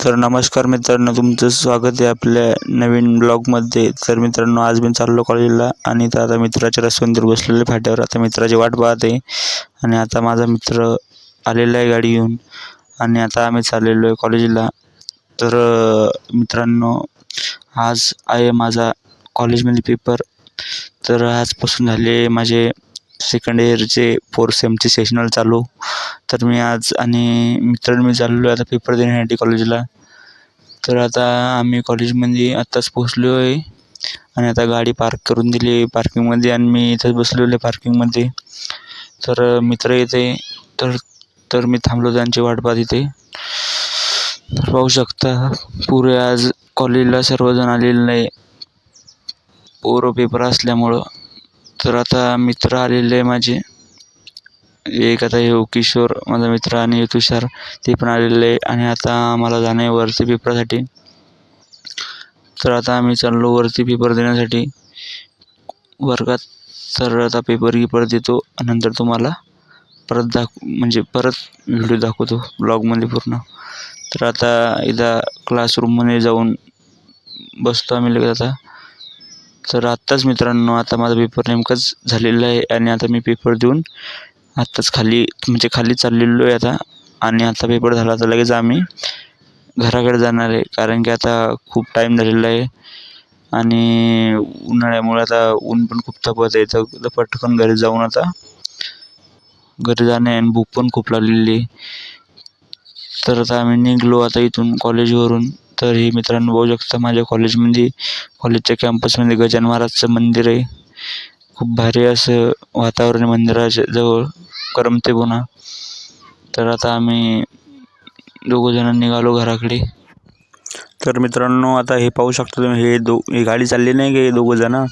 तर नमस्कार मित्रांनो तुमचं स्वागत आहे आपल्या नवीन ब्लॉगमध्ये. तर मित्रांनो आज मी चाललो कॉलेजला आणि तर आता मित्राच्या रस्त्यावर बसलेले फाट्यावर. आता मित्राची वाट पाहत आहे आणि आता माझा मित्र आलेला आहे गाडी घेऊन आणि आता आम्ही चाललेलो आहे कॉलेजला. तर मित्रांनो आज आहे माझा कॉलेजमध्ये पेपर. तर आजपासून झाले माझे सेकंड इयरचे फोर सेमचे सेशनल चालू. तर मी आज आणि मित्र मी चाललो आहे आता पेपर देण्यासाठी कॉलेजला तर आता आम्ही कॉलेजमध्ये आत्ताच पोचलो आहे आणि आता गाडी पार्क करून दिली आहे पार्किंगमध्ये आणि मी इथंच बसलेलो आहे पार्किंगमध्ये तर मित्र येते. तर तर मी थांबलो त्यांची वाट पाहत इथे. तर पाहू शकता पुरे आज कॉलेजला सर्वजण आलेले नाही. पोरं पेपर असल्यामुळं. तर आता मित्र आलेले आहे माझे. एक आता हे किशोर माझा मित्र आणि तुषार ते पण आलेले आहे. आणि आता मला जाणं आहे वरती पेपरासाठी. तर आता आम्ही चाललो वरती पेपर देण्यासाठी. वर्गात तर आता पेपर गिपर देतो नंतर तुम्हाला परत दाख म्हणजे परत व्हिडिओ दाखवतो ब्लॉगमध्ये पूर्ण. तर आता एकदा क्लासरूममध्ये जाऊन बसतो आम्ही लगेच आता. तर आत्ताच मित्रांनो आता माझा पेपर नेमकाच झालेला आहे आणि आता मी पेपर देऊन आत्ताच खाली म्हणजे खाली चाललेलो आहे आता. आणि आता पेपर झाला तर लगेच आम्ही घराकडे जाणार आहे कारण की आता खूप टाईम झालेला आहे. आणि उन्हाळ्यामुळे आता ऊन पण खूप तपत आहे तर पटकन घरी जाऊन आता घरी जाणे आणि भूक पण खूप लागलेली आहे. तर आता आम्ही निघलो आता इथून कॉलेजवरून तर हे मित्रांनो बघू शकता माझ्या कॉलेजमध्ये कॉलेजच्या कॅम्पसमध्ये गजानन महाराजचं मंदिर आहे. खूप भारी असं वातावरण आहे मंदिराच्या जवळ करमते पुन्हा. तर आता आम्ही दोघंजण निघालो घराकडे. तर मित्रांनो आता हे पाहू शकता तुम्ही हे दो ही गाडी चालली नाही का हे दोघंजणं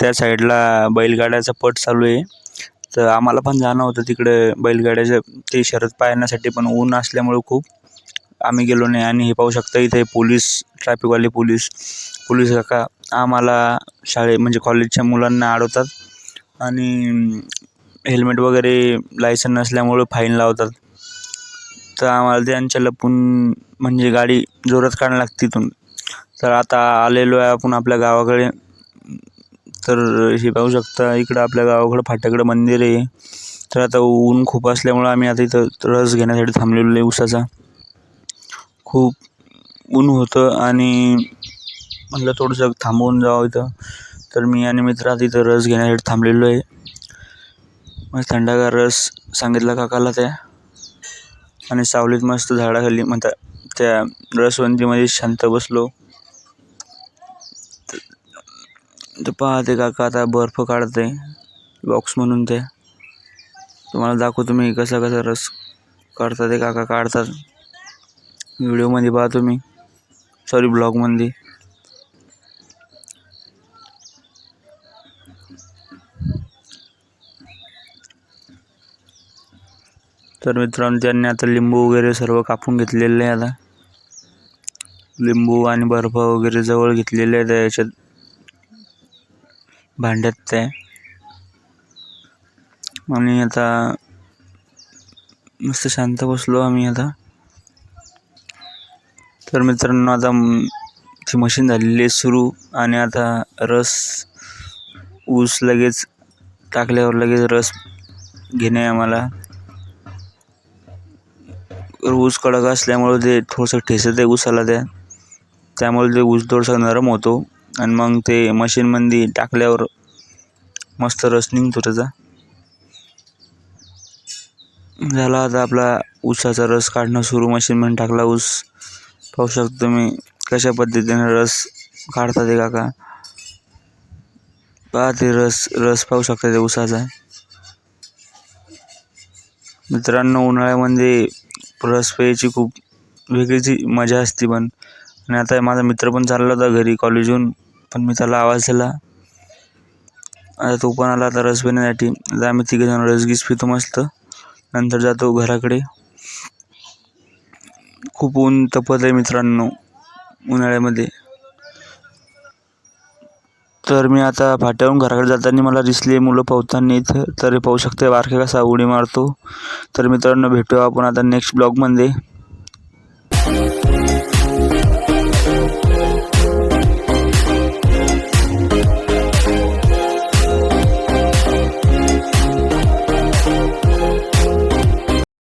त्या साईडला बैलगाड्याचा पट चालू आहे. तर आम्हाला पण जाणं होतं तिकडे बैलगाड्याचं ते शर्यत पाहण्यासाठी पण ऊन असल्यामुळे खूप. आम्ही गेलो नाही आणि हे पाहू शकता इथे पोलीस ट्रॅफिकवाले पोलीस. पोलीस काका आम्हाला शाळे म्हणजे कॉलेजच्या मुलांना अडवतात आणि हेल्मेट वगैरे लायसन नसल्यामुळं फाईन लावतात. तर आम्हाला त्यांच्या लपून म्हणजे गाडी जोरात काढायला लागते तिथून तर आता आलेलो आहे आपण आपल्या गावाकडे. तर हे पाहू शकता इकडं आपल्या गावाकडं फाट्याकडं मंदिर आहे. तर आता ऊन खूप असल्यामुळं आम्ही आता इथं रस घेण्यासाठी थांबलेलो आहे उसाचा खूप ऊन होतं आणि म्हटलं थोडंसं थांबवून जावं इथं. तर मी आणि मित्र इथं रस घेण्यासाठी थांबलेलो आहे. मग थंडगार रस सांगितला काकाला त्या आणि सावलीत मस्त झाडाखाली म्हणता त्या रसवंतीमध्ये शांत बसलो. तर पाहते काका आता बर्फ काढते बॉक्स म्हणून ते. तुम्हाला दाखवतो मी कसा कसा रस काढतात ते काका काढतात. व्हिडिओमध्ये पहा तुम्ही. सॉरी ब्लॉगमध्ये तर मित्रांनो त्यांनी आता लिंबू वगैरे सर्व कापून घेतलेले आहे आता. लिंबू आणि बर्फ वगैरे जवळ घेतलेले आहे याच्यात भांड्यात ते. आणि आता मस्त शांत बसलो आम्ही आता. तर मित्रांनो आता ती मशीन झालेली आहे सुरू आणि आता रस ऊस लगेच टाकल्यावर लगेच रस घेणे आम्हाला. ऊस कडक असल्यामुळं ते थोडंसं ठेसत आहे ऊसाला त्या. त्यामुळे ते ऊस थोडंसं नरम होतो आणि मग ते मशीनमध्ये टाकल्यावर मस्त रस निघतो त्याचा. झाला आता आपला ऊसाचा रस काढणं सुरू. मशीनमध्ये टाकला ऊस. पाहू शकतो तुम्ही कशा पद्धतीने रस काढतात ते काका. पहा ते रस रस पाहू शकता ते उसाचा. मित्रांनो उन्हाळ्यामध्ये रस प्यायची खूप वेगळीच मजा असते पण. आणि आता माझा मित्र पण चालला होता घरी कॉलेजहून पण मी त्याला आवाज दिला. आता तो पण आला आता रस पिण्यासाठी. आता आम्ही तिघंजण रस गीस पितो मस्त. नंतर जातो घराकडे. खूप ऊन तपत आहे मित्रांनो उन्हाळ्यामध्ये. तर मी आता फाट्याहून घराकडे जाताना मला दिसले मुलं पोहताना इथं तर पाहू शकते वारखे कसा उडी मारतो. तर मित्रांनो भेटू आपण आता नेक्स्ट ब्लॉगमध्ये